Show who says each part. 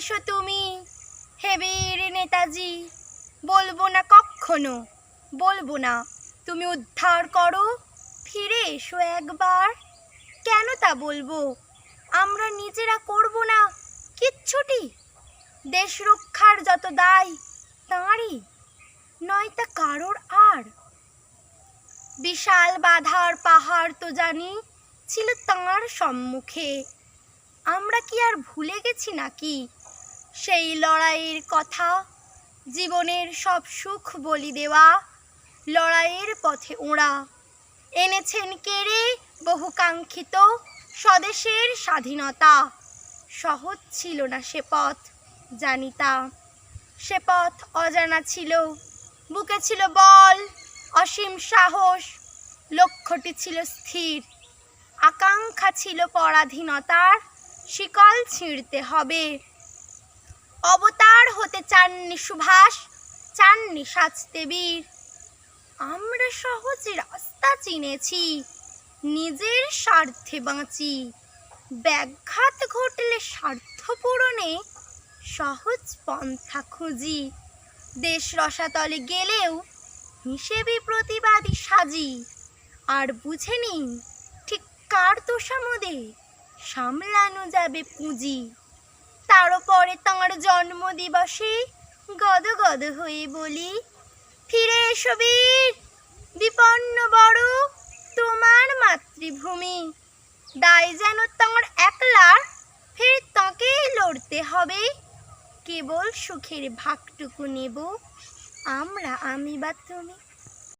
Speaker 1: এসো তুমি। হে নেতাজি, বলব না কখনো, বলব না। তুমি উদ্ধার করো, ফিরে এসো একবার। কেন তা বলব? আমরা নিজেরা করব না কিচ্ছুটি। দেশ রক্ষার যত দায়, তাঁরই। নয় তা কারোর আর। বিশাল বাধার পাহাড় তো জানি, ছিল তাঁর সম্মুখে। আমরা কি আর ভুলে গেছি নাকি? সেই লড়াইয়ের কথা, জীবনের সব সুখ বলি দেওয়া, লড়াইয়ের পথে ওঁরা। এনেছেন কেড়ে বহু কাঙ্ক্ষিত স্বদেশের স্বাধীনতা? সহজ ছিল না সে পথ জানিতা সে পথ অজানা ছিল, বুকে ছিল বল, অসীম সাহস, লক্ষ্যটি ছিল স্থির। আকাঙ্ক্ষা ছিল পরাধীনতার, শিকল ছিঁড়তে হবে। অবতার হতে চাননি সুভাষ, চাননি সাজতে বীর আমরা সহজ রাস্তা চিনেছি, নিজের স্বার্থে বাঁচি। ব্যাঘাত ঘটলে স্বার্থ পূরণে সহজ পন্থা খুঁজি। দেশ রসাতলে গেলেও হিসেবে প্রতিবাদী সাজি। আর বুঝে নিন, ঠিক কার তোষামদে সামলানো যাবে পুঁজি। তার পরে তাঁর জন্মদিবসে গদ গদ হয়ে বলি। ফিরে এসো বীর, বিপন্ন বড়, তোমার মাতৃভূমি। দায় যেন তাঁর একলার ফের তাঁকেই লড়তে হবে। কেবল সুখের ভাগটুকু নেব, আমরা আমি বা তুমি।